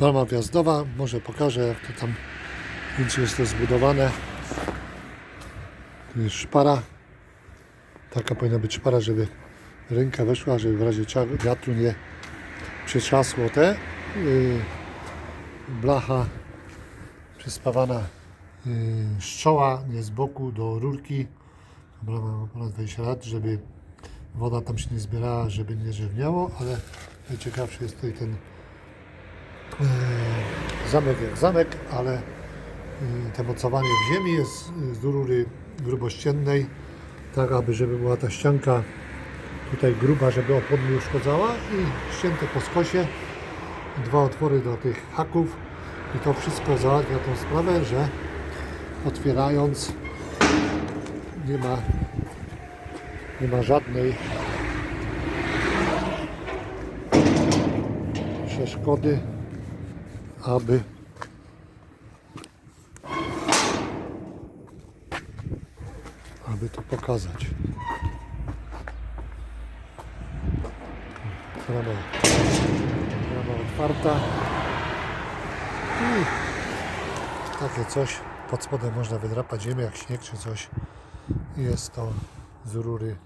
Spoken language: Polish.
Brama wjazdowa, może pokażę jak to tam zdjęcie jest to zbudowane. Tu jest szpara. Taka powinna być szpara, żeby ręka weszła, żeby w razie wiatru nie przetrzasło te. Yy, blacha przyspawana yy, z czoła, nie z boku do rurki. Brama ma ponad 20 lat, żeby woda tam się nie zbierała, żeby nie rzewniało, ale najciekawszy jest tutaj ten zamek jak zamek, ale e, te mocowanie w ziemi jest e, z rury grubościennej, tak aby żeby była ta ścianka tutaj gruba, żeby opon nie uszkodzała i ścięte po skosie, dwa otwory do tych haków. I to wszystko załatwia tą sprawę, że otwierając nie ma nie ma żadnej przeszkody, aby aby to pokazać. Brama, brama otwarta i takie coś pod spodem można wydrapać ziemię jak śnieg czy coś jest to z rury